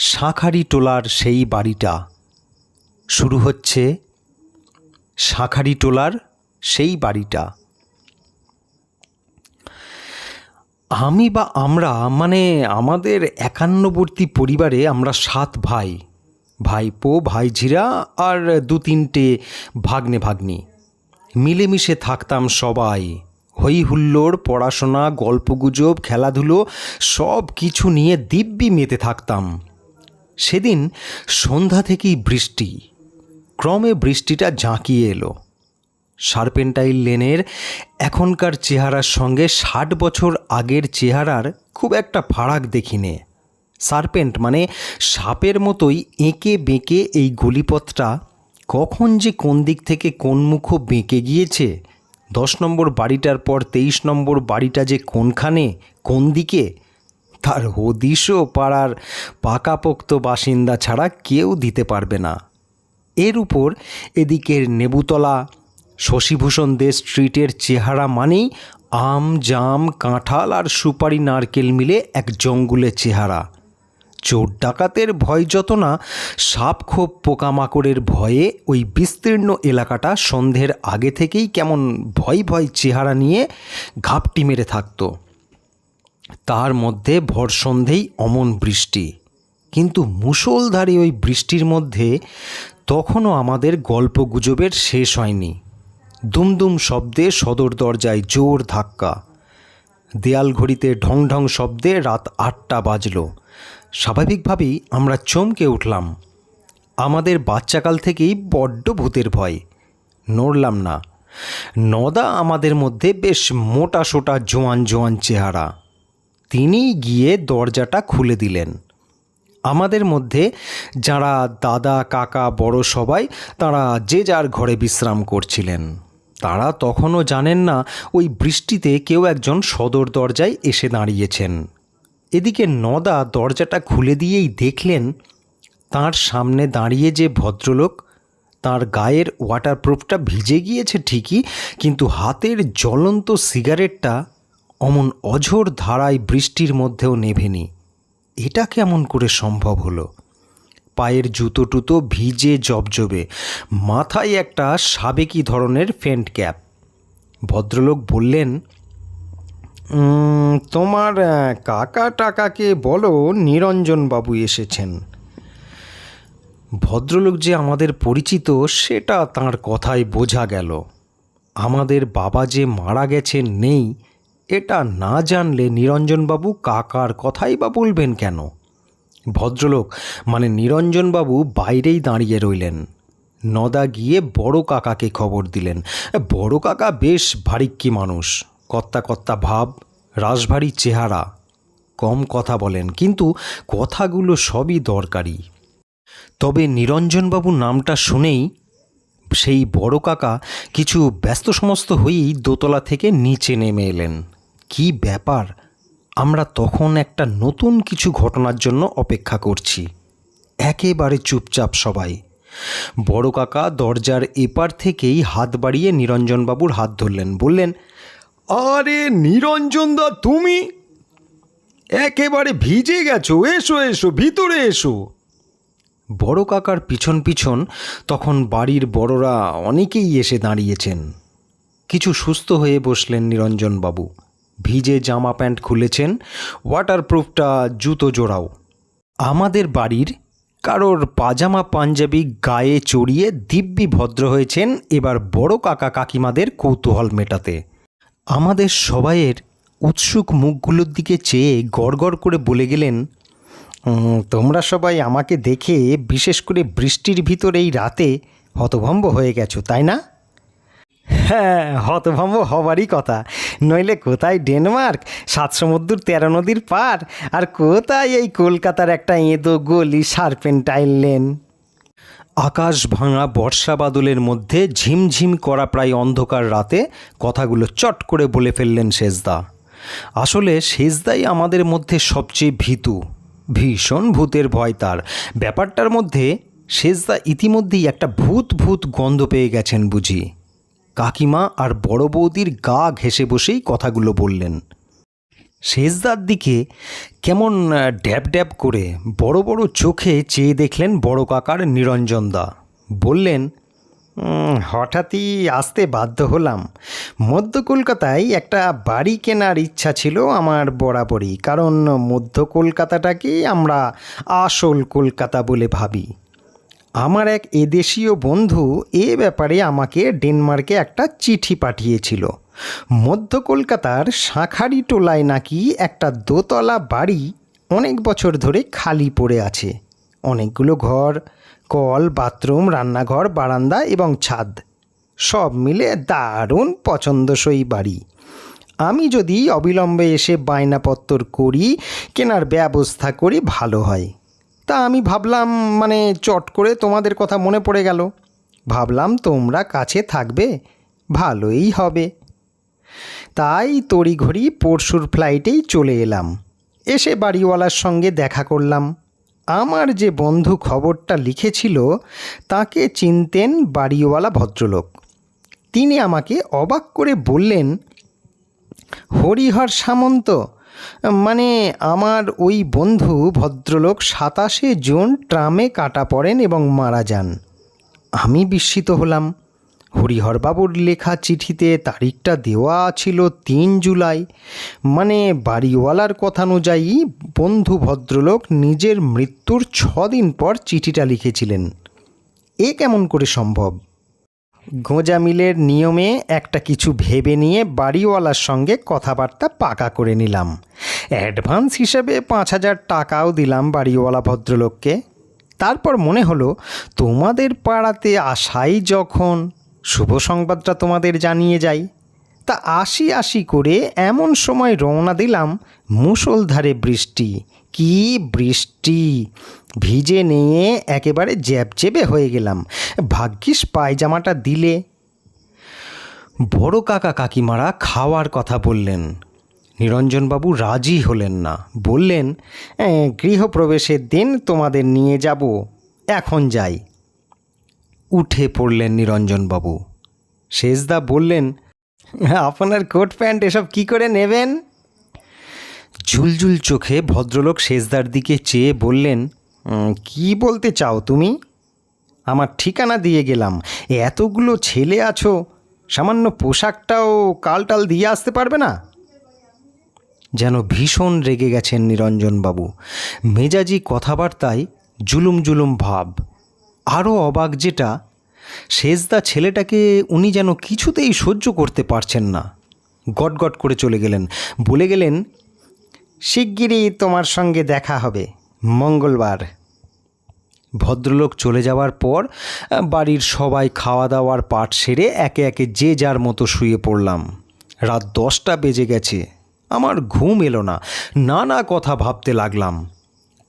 শাঁখারি টোলার সেই বাড়িটা। শুরু হচ্ছে শাঁখারি টোলার সেই বাড়িটা। আমি বা আমরা মানে আমাদের একান্নবর্তী পরিবারে আমরা সাত ভাই। ভাইপো, ভাইঝিরা আর দু তিনটে ভাগ্নে ভাগ্নি মিলেমিশে থাকতাম সবাই। হই হুল্লোড় পড়াশোনা, গল্পগুজব, খেলাধুলো সব কিছু নিয়ে দিব্যি মেতে থাকতাম। সেদিন সন্ধ্যা থেকেই বৃষ্টি। ক্রমে বৃষ্টিটা জাঁকিয়ে এলো। সার্পেন্টাইল লেনের এখনকার চেহারার সঙ্গে ষাট বছর আগের চেহারার খুব একটা ফারাক দেখিনে। সার্পেন্ট মানে সাপের মতোই এঁকে বেঁকে এই গলিপথটা কখন যে কোন দিক থেকে কোন মুখ বেঁকে গিয়েছে, দশ নম্বর বাড়িটার পর তেইশ নম্বর বাড়িটা যে কোনখানে, কোন দিকে তার হদিশও পাড়ার পাকাপোক্ত বাসিন্দা ছাড়া কেউ দিতে পারবে না। এর উপর এদিকের নেবুতলা, শশীভূষণ দে স্ট্রিটের চেহারা মানেই আম, জাম, কাঁঠাল আর সুপারি নারকেল মিলে এক জঙ্গুলের চেহারা। চোর ডাকাতের ভয় যত না, সাপ খোপ পোকামাকড়ের ভয়ে ওই বিস্তীর্ণ এলাকাটা সন্ধ্যের আগে থেকেই কেমন ভয় ভয় চেহারা নিয়ে ঘাপটি মেরে থাকতো। তার মধ্যে ভর সন্ধেই অমন বৃষ্টি। কিন্তু মুষলধারে ওই বৃষ্টির মধ্যে তখনও আমাদের গল্প গুজবের শেষ হয়নি। দুমদুম শব্দে সদর দরজায় জোর ধাক্কা। দেয়াল ঘড়িতে ঢং ঢং শব্দে রাত আটটা বাজল। স্বাভাবিকভাবেই আমরা চমকে উঠলাম। আমাদের বাচ্চাকাল থেকেই বড্ড ভূতের ভয়। নড়লাম না। নদা আমাদের মধ্যে বেশ মোটা সোটা জোয়ান জোয়ান চেহারা। তিনি গিয়ে দরজাটা খুলে দিলেন। আমাদের মধ্যে যারা দাদা, কাকা, বড় সবাই, তারা যে যার ঘরে বিশ্রাম করছিলেন। তারা তখনও জানেন না, ওই বৃষ্টিতে কেউ একজন সদর দরজায় এসে দাঁড়িয়েছেন। এদিকে নদা দরজাটা খুলে দিয়েই দেখলেন, তার সামনে দাঁড়িয়ে যে ভদ্রলোক, তার গায়ের ওয়াটারপ্রুফটা ভিজে গিয়েছে ঠিকই, কিন্তু হাতের জ্বলন্ত সিগারেটটা অমন অঝোর ধারায় বৃষ্টির মধ্যেও নেভেনি। এটা কেমন করে সম্ভব হলো? পায়ের জুতো টুতো ভিজে জবজবে, মাথায় একটা সাবেকি ধরনের ফেন্ট ক্যাপ। ভদ্রলোক বললেন তোমার কাকা টাকাকে বলো নিরঞ্জনবাবু এসেছেন। ভদ্রলোক যে আমাদের পরিচিত, সেটা তার কথায় বোঝা গেল। আমাদের বাবা যে মারা গেছেন নেই এটা না জানলে নিরঞ্জনবাবু কাকার কথাই বা বলবেন কেন? ভদ্রলোক মানে নিরঞ্জনবাবু বাইরেই দাঁড়িয়ে রইলেন। নদা গিয়ে বড় কাকাকে খবর দিলেন। বড় কাকা বেশ ভারিক্কি মানুষ। কর্তা কর্তা ভাব রাসভারী চেহারা। কম কথা বলেন, কিন্তু কথাগুলো সবই দরকারি। তবে নিরঞ্জনবাবু নামটা শুনেই সেই বড় কাকা কিছু ব্যস্ত সমস্ত হয়েই দোতলা থেকে নিচে নেমে এলেন। কি ব্যাপার? আমরা তখন একটা নতুন কিছু ঘটনার জন্য অপেক্ষা করছি। একেবারে চুপচাপ সবাই। বড় কাকা দরজার এপার থেকেই হাত বাড়িয়ে নিরঞ্জনবাবুর হাত ধরলেন, বললেন, আরে নিরঞ্জনদা তুমি? একেবারে ভিজে গেছো, এসো এসো, ভিতরে এসো। বড় কাকার পিছন পিছন তখন বাড়ির বড়রা অনেকেই এসে দাঁড়িয়েছেন। কিছু সুস্থ হয়ে বসলেন নিরঞ্জনবাবু। ভিজে জামা প্যান্ট খুলেছেন ওয়াটারপ্রুফটা জুতো জোড়াও। আমাদের বাড়ির কারোর পাজামা পাঞ্জাবি গায়ে চড়িয়ে দিব্যি ভদ্র হয়েছেন এবার বড় কাকা কাকিমাদের কৌতূহল মেটাতে। আমাদের সবাইয়ের উৎসুক মুখগুলোর দিকে চেয়ে গড়গড় করে বলে গেলেন তোমরা সবাই আমাকে দেখে বিশেষ করে বৃষ্টির ভিতর এই রাতে হতভম্ব হয়ে গেছো, তাই না? হ্যাঁ হতভম্ব হবারই কথা। নইলে কোথায় ডেনমার্ক? সাত সমুদ্র, তেরো নদীর পার আর কোথায় এই কলকাতার একটা এঁদো গলি, সার্পেন্টাইল লেন? আকাশ ভাঙা বর্ষা বাদলের মধ্যে ঝিমঝিম করা প্রায় অন্ধকার রাতে কথাগুলো চট করে বলে ফেললেন শেষদা। আসলে শেষদাই আমাদের মধ্যে সবচেয়ে ভীতু। ভীষণ ভূতের ভয় তার। ব্যাপারটার মধ্যে শেষদা ইতিমধ্যেই একটা ভূত ভূত গন্ধ পেয়ে গেছেন বুঝি। কাকিমা আর বড় বৌদির গা ঘেসে বসেই কথাগুলো বললেন। শেষদার দিকে কেমন ড্যাব ড্যাব করে বড় বড় চোখে চেয়ে দেখলেন বড় কাকার নিরঞ্জনদা বললেন হঠাৎই আসতে বাধ্য হলাম। মধ্য কলকাতায় একটা বাড়ি কেনার ইচ্ছা ছিল আমার বরাবরই, কারণ মধ্য কলকাতাটাকেই আমরা আসল কলকাতা বলে ভাবি। আমার এক এদেশীয় বন্ধু এ ব্যাপারে আমাকে ডেনমার্কে একটা চিঠি পাঠিয়েছিল। মধ্য কলকাতার শাঁখারি টোলায় নাকি একটা দোতলা বাড়ি অনেক বছর ধরে খালি পড়ে আছে। অনেকগুলো ঘর, কল, বাথরুম, রান্নাঘর, বারান্দা এবং ছাদ। সব মিলে দারুণ পছন্দসই বাড়ি। আমি যদি অবিলম্বে এসে বায়নাপত্তর করি, কেনার ব্যবস্থা করি ভালো হয়। তা আমি ভাবলাম মানে চট করে তোমাদের কথা মনে পড়ে গেল। ভাবলাম তোমরা কাছে থাকবে, ভালোই হবে। তাই তড়িঘড়ি পরশুর ফ্লাইটেই চলে এলাম। এসে বাড়িওয়ালার সঙ্গে দেখা করলাম। আমার যে বন্ধু খবরটা লিখেছিল, তাকে চিনতেন বাড়িওয়ালা ভদ্রলোক। তিনি আমাকে অবাক করে বললেন, হরিহর সামন্ত মানে আমার ওই বন্ধু ভদ্রলোক সাতাশে জুন ট্রামে কাটা পড়েন এবং মারা যান। আমি বিস্মিত হলাম। হরিহরবাবুর লেখা চিঠিতে তারিখটা দেওয়া ছিল তিন জুলাই। মানে বাড়িওয়ালার কথা অনুযায়ী বন্ধু ভদ্রলোক নিজের মৃত্যুর ছদিন পর চিঠিটা লিখেছিলেন। এ কেমন করে সম্ভব? গোঁজা মিলের নিয়মে একটা কিছু ভেবে নিয়ে বাড়িওয়ালার সঙ্গে কথাবার্তা পাকা করে নিলাম। অ্যাডভান্স হিসেবে পাঁচ হাজার টাকাও দিলাম বাড়িওয়ালা ভদ্রলোককে। তারপর মনে হলো, তোমাদের পাড়াতে আসাই যখন শুভ সংবাদটা তোমাদের জানিয়ে যাই। তা আশি আশি করে এমন সময় রওনা দিলাম মুষলধারে বৃষ্টি। কি বৃষ্টি? ভিজে নিয়ে একেবারে জ্যাবজেবে হয়ে গেলাম। ভাগ্যিস পায়জামাটা দিলে। বড় কাকা কাকিমারা খাওয়ার কথা বললেন। নিরঞ্জনবাবু রাজি হলেন না। বললেন "এ, গৃহপ্রবেশের দিন তোমাদের নিয়ে যাব। এখন যাই। উঠে পড়লেন নিরঞ্জনবাবু। শেষদা বললেন আপনার কোট প্যান্ট এসব কি করে নেবেন? ঝুলঝুল চোখে ভদ্রলোক শেষদার দিকে চেয়ে বললেন "উম, কি বলতে চাও তুমি? আমার ঠিকানা দিয়ে গেলাম। এতগুলো ছেলে আছো সামান্য পোশাকটাও কালটাল দিয়ে আসতে পারবে না? যেন ভীষণ রেগে গেছেন নিরঞ্জনবাবু। মেজাজি কথাবার্তায় জুলুম জুলুম ভাব। আরও অবাক যেটা শেষদা ছেলেটাকে উনি যেন কিছুতেই সহ্য করতে পারছেন না। গটগট করে চলে গেলেন। বলে গেলেন শিগগিরই তোমার সঙ্গে দেখা হবে। মঙ্গলবার। ভদ্রলোক চলে যাওয়ার পর, বাড়ির সবাই খাওয়া দাওয়ার পাট সেরে একে একে যে যার মতো শুয়ে পড়লাম। রাত দশটা বেজে গেছে। আমার ঘুম এলো না। নানা কথা ভাবতে লাগলাম।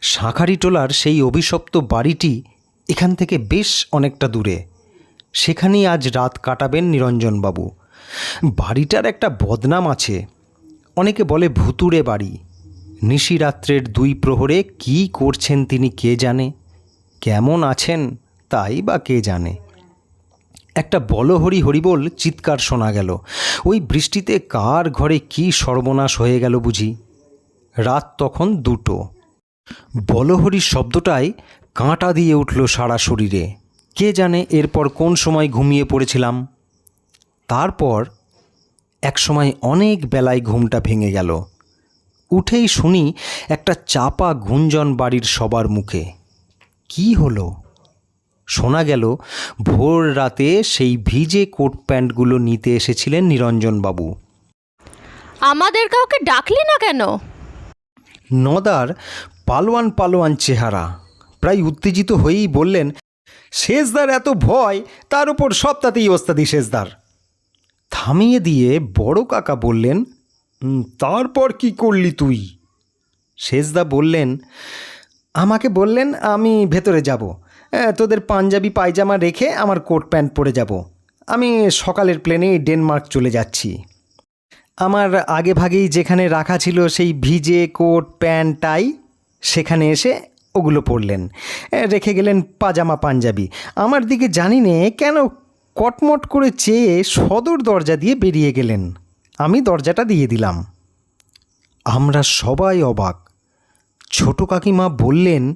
শাঁখারিটোলার সেই অভিশপ্ত বাড়িটি এখান থেকে বেশ অনেকটা দূরে। সেখানেই আজ রাত কাটাবেন নিরঞ্জনবাবু। বাড়িটার একটা বদনাম আছে। অনেকে বলে ভুতুড়ে বাড়ি। নিশিরাত্রের দুই প্রহরে কি করছেন তিনি কে জানে? কেমন আছেন তাই বা কে জানে? একটা বলহরি হরিবোল চিৎকার শোনা গেল। ওই বৃষ্টিতে কার ঘরে কি সর্বনাশ হয়ে গেল বুঝি? রাত তখন দুটো। বলহরি শব্দটায় কাঁটা দিয়ে উঠল সারা শরীরে। কে জানে এরপর কোন সময় ঘুমিয়ে পড়েছিলাম? তারপর এক সময় অনেক বেলায় ঘুমটা ভেঙে গেল। উঠেই শুনি একটা চাপা গুঞ্জন বাড়ির সবার মুখে। কি হলো? শোনা গেল ভোর রাতে সেই ভিজে কোট প্যান্টগুলো নিতে এসেছিলেন নিরঞ্জনবাবু। আমাদের কাউকে ডাকলি না কেন? নদার পালোয়ান পালোয়ান চেহারা। প্রায় উত্তেজিত হয়েই বললেন শেষদার এত ভয় তার উপর সপ্তাহতেই ওস্তাদি শেষদার। থামিয়ে দিয়ে বড় কাকা বললেন "উম, তারপর কি করলি তুই? শেষদা বললেন, আমাকে বললেন আমি ভেতরে যাব। তোদের পাঞ্জাবি পায়জামা রেখে আমার কোট প্যান্ট পরে যাব। আমি সকালের প্লেনেই ডেনমার্ক চলে যাচ্ছি। আমার আগে ভাগেই যেখানে রাখা ছিল সেই ভিজে কোট, প্যান্ট, টাই, সেখানে এসে ওগুলো পরলেন। রেখে গেলেন পাজামা পাঞ্জাবি। আমার দিকে জানি নে কেন কটমট করে চেয়ে সদর দরজা দিয়ে বেরিয়ে গেলেন? আমি দরজাটা দিয়ে দিলাম। আমরা সবাই অবাক। ছোট কাকিমা বললেন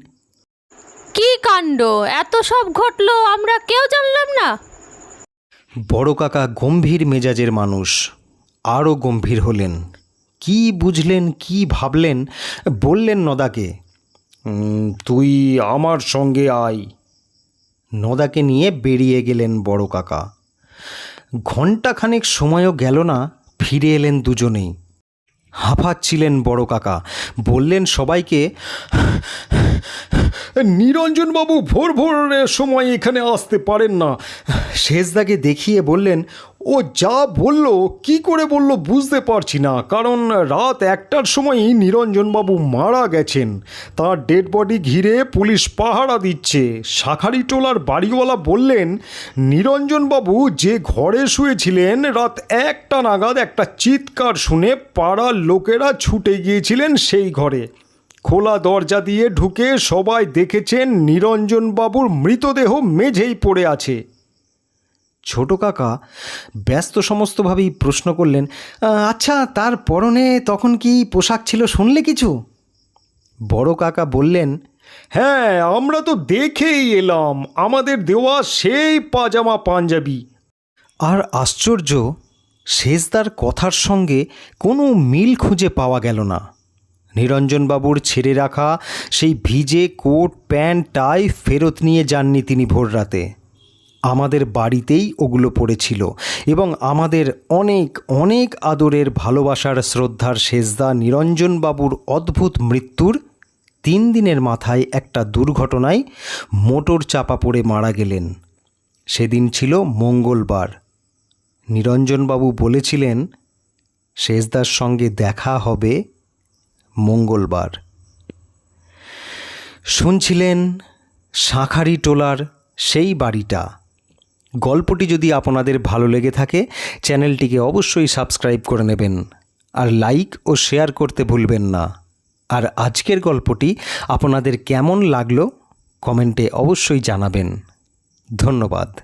কি কাণ্ড? এত সব ঘটলো আমরা কেউ জানলাম না? বড় কাকা গম্ভীর মেজাজের মানুষ আরও গম্ভীর হলেন। কি বুঝলেন কি ভাবলেন? বললেন নদাকে তুই আমার সঙ্গে আয়। নদাকে নিয়ে বেরিয়ে গেলেন বড় কাকা। ঘণ্টাখানেক সময়ও গেল না ফিরে এলেন দুজনেই। হাঁফাচ্ছিলেন বড় কাকা। বললেন সবাইকে নিরঞ্জনবাবু ভোর ভোর সময় এখানে আসতে পারেন না। শেষদাকে দেখিয়ে বললেন, ও যা বলল, কি করে বলল বুঝতে পারছি না। কারণ রাত একটার সময়ই নিরঞ্জনবাবু মারা গেছেন। তার ডেড বডি ঘিরে পুলিশ পাহারা দিচ্ছে। শাখারি টোলার বাড়িওয়ালা বললেন, নিরঞ্জনবাবু যে ঘরে শুয়েছিলেন, রাত একটা নাগাদ একটা চিৎকার শুনে পাড়ার লোকেরা ছুটে গিয়েছিলেন সেই ঘরে। খোলা দরজা দিয়ে ঢুকে সবাই দেখেছেন নিরঞ্জনবাবুর মৃতদেহ মেঝেই পড়ে আছে। ছোট কাকা ব্যস্ত সমস্তভাবেই প্রশ্ন করলেন আচ্ছা তার পরনে তখন কি পোশাক ছিল শুনলে কিছু? বড় কাকা বললেন হ্যাঁ আমরা তো দেখেই এলাম, আমাদের দেওয়া সেই পাজামা পাঞ্জাবি। আর আশ্চর্য, শেষদার কথার সঙ্গে কোনো মিল খুঁজে পাওয়া গেল না। নিরঞ্জনবাবুর ছেড়ে রাখা সেই ভিজে কোট, প্যান্ট, টাই ফেরত নিয়ে যাননি তিনি ভোর রাতে। আমাদের বাড়িতেই ওগুলো পড়েছিল এবং আমাদের অনেক অনেক আদরের ভালোবাসার শ্রদ্ধার শেষদা নিরঞ্জনবাবুর অদ্ভুত মৃত্যুর তিন দিনের মাথায় একটা দুর্ঘটনায় মোটর চাপা পড়ে মারা গেলেন। সেদিন ছিল মঙ্গলবার। নিরঞ্জনবাবু বলেছিলেন শেষদার সঙ্গে দেখা হবে মঙ্গলবার। শুনছিলেন শাঁখারি টোলার সেই বাড়িটা। গল্পটি যদি আপনাদের ভালো লেগে থাকে, চ্যানেলটিকে অবশ্যই সাবস্ক্রাইব করে নেবেন। আর লাইক ও শেয়ার করতে ভুলবেন না। আর আজকের গল্পটি আপনাদের কেমন লাগল, কমেন্টে অবশ্যই জানাবেন। ধন্যবাদ।